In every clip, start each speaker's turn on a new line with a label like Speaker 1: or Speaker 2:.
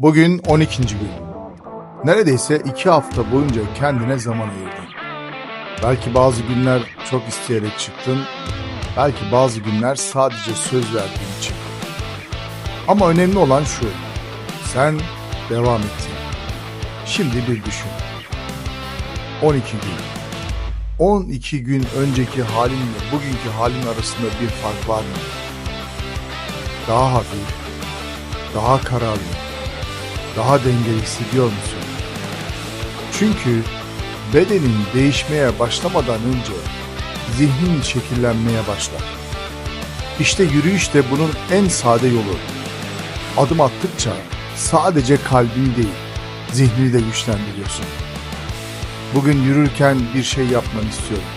Speaker 1: Bugün 12. gün. Neredeyse iki hafta boyunca kendine zaman ayırdın. Belki bazı günler çok isteyerek çıktın, belki bazı günler sadece söz verdiğin için. Ama önemli olan şu, sen devam ettin. Şimdi bir düşün. 12 gün. 12 gün önceki halinle bugünkü halin arasında bir fark var mı? Daha hafif, daha kararlı, daha dengeli hissediyor musun? Çünkü bedenin değişmeye başlamadan önce zihnin şekillenmeye başlar. İşte yürüyüş de bunun en sade yolu. Adım attıkça sadece kalbini değil, zihnini de güçlendiriyorsun. Bugün yürürken bir şey yapmanı istiyorum.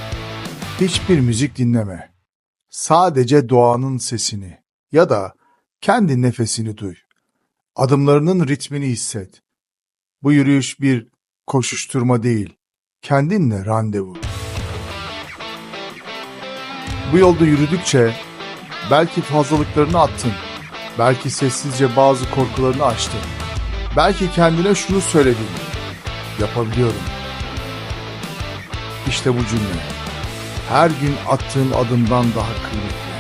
Speaker 1: Hiçbir müzik dinleme. Sadece doğanın sesini ya da kendi nefesini duy. Adımlarının ritmini hisset. Bu yürüyüş bir koşuşturma değil, kendinle randevu. Bu yolda yürüdükçe belki fazlalıklarını attın, belki sessizce bazı korkularını aştın. Belki kendine şunu söyledin, yapabiliyorum. İşte bu cümle. Her gün attığın adımdan daha kıymetli.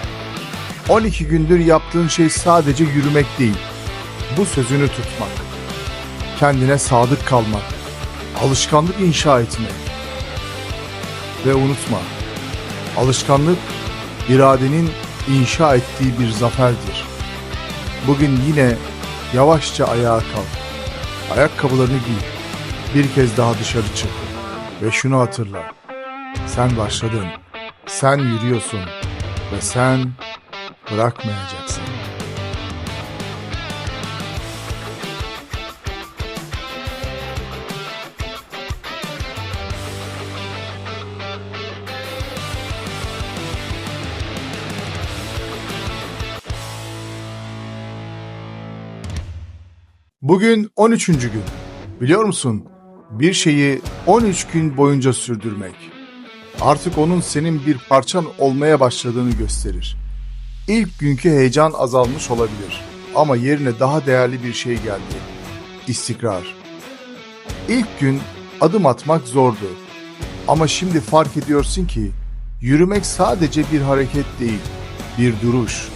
Speaker 1: 12 gündür yaptığın şey sadece yürümek değil. Bu sözünü tutmak. Kendine sadık kalmak. Alışkanlık inşa etmek. Ve unutma. Alışkanlık iradenin inşa ettiği bir zaferdir. Bugün yine yavaşça ayağa kalk. Ayakkabılarını giy. Bir kez daha dışarı çık. Ve şunu hatırla. Sen başladın. Sen yürüyorsun. Ve sen bırakmayacaksın. Bugün 13. gün. Biliyor musun? Bir şeyi 13 gün boyunca sürdürmek artık onun senin bir parçan olmaya başladığını gösterir. İlk günkü heyecan azalmış olabilir ama yerine daha değerli bir şey geldi. İstikrar. İlk gün adım atmak zordu. Ama şimdi fark ediyorsun ki yürümek sadece bir hareket değil, bir duruş.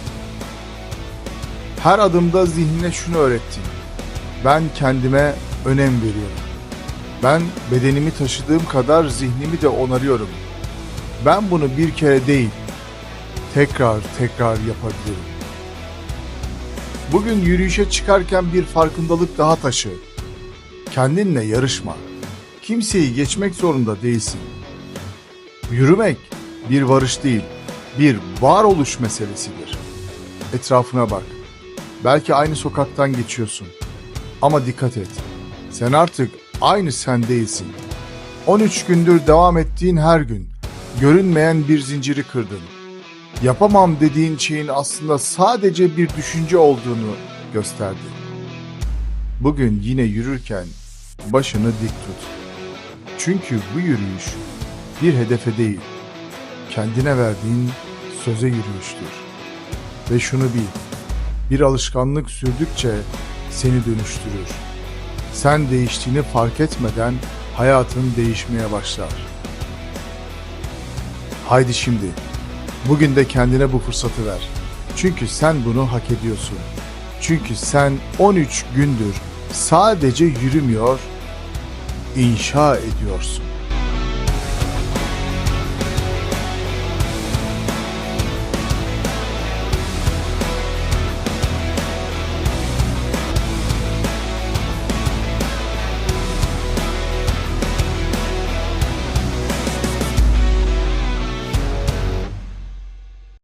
Speaker 1: Her adımda zihnine şunu öğrettin. Ben kendime önem veriyorum. Ben bedenimi taşıdığım kadar zihnimi de onarıyorum. Ben bunu bir kere değil, tekrar tekrar yapabilirim. Bugün yürüyüşe çıkarken bir farkındalık daha taşı. Kendinle yarışma. Kimseyi geçmek zorunda değilsin. Yürümek bir varış değil, bir varoluş meselesidir. Etrafına bak. Belki aynı sokaktan geçiyorsun. Ama dikkat et. Sen artık aynı sen değilsin. 13 gündür devam ettiğin her gün görünmeyen bir zinciri kırdın. Yapamam dediğin şeyin aslında sadece bir düşünce olduğunu gösterdi. Bugün yine yürürken başını dik tut. Çünkü bu yürüyüş bir hedefe değil, kendine verdiğin söze yürüyüştür. Ve şunu bil, bir alışkanlık sürdükçe seni dönüştürür. Sen değiştiğini fark etmeden hayatın değişmeye başlar. Haydi şimdi, bugün de kendine bu fırsatı ver. Çünkü sen bunu hak ediyorsun. Çünkü sen 13 gündür sadece yürümüyor, inşa ediyorsun.